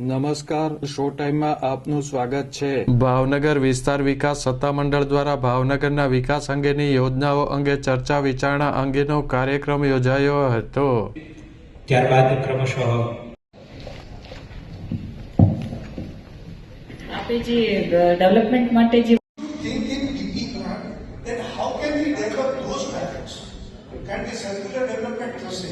નમસ્કાર શો ટાઈમમાં આપનું સ્વાગત છે. ભાવનગર વિસ્તાર વિકાસ સત્તામંડળ દ્વારા ભાવનગરના વિકાસ અંગેની યોજનાઓ અંગે ચર્ચા વિચારણા અંગેનો કાર્યક્રમ યોજાયો હતો. ત્યારબાદ ક્રમશઃ આપે જે ડેવલપમેન્ટ માટે જે? કારણ કે થશે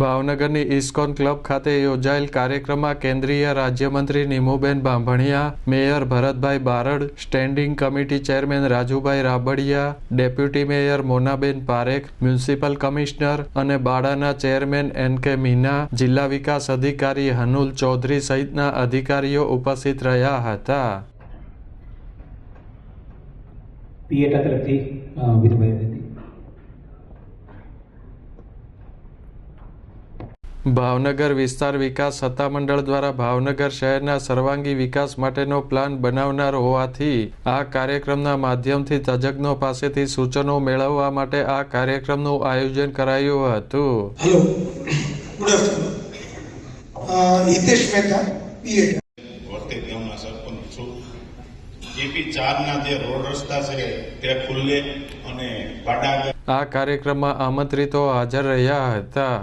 ભાવનગરની ઇસ્કોન ક્લબ ખાતે યોજાયેલ કાર્યક્રમમાં કેન્દ્રીય રાજ્યમંત્રી Nimuben Bambhaniya, mayor Bharatbhai Barad, standing committee chairman Rajubhai Rabadiya, deputy mayor Monaben Parekh, municipal commissioner અને બાડાના ચેરમેન એન કે મીના, જિલ્લા વિકાસ અધિકારી હનુલ ચૌધરી સહિતના અધિકારીઓ ઉપસ્થિત રહ્યા હતા. પીએટા તરફથી વિધુભાઈ ભાવનગર વિસ્તાર વિકાસ સત્તામંડળ દ્વારા ભાવનગર શહેરના સર્વાંગી વિકાસ માટેનો પ્લાન બનાવનાર હોવાથી આ કાર્યક્રમના માધ્યમથી તજજ્ઞો પાસેથી સૂચનો મેળવવા માટે આ કાર્યક્રમનું આયોજન કરાયું હતું. Hello good afternoon Hitesh Mehta વર્તે ગામના સરપંચ છું. જેપી ચારના જે રોડ રસ્તા છે તે ખુલ્લે અને આ કાર્યક્રમમાં આમંત્રિતો હાજર રહ્યા હતા.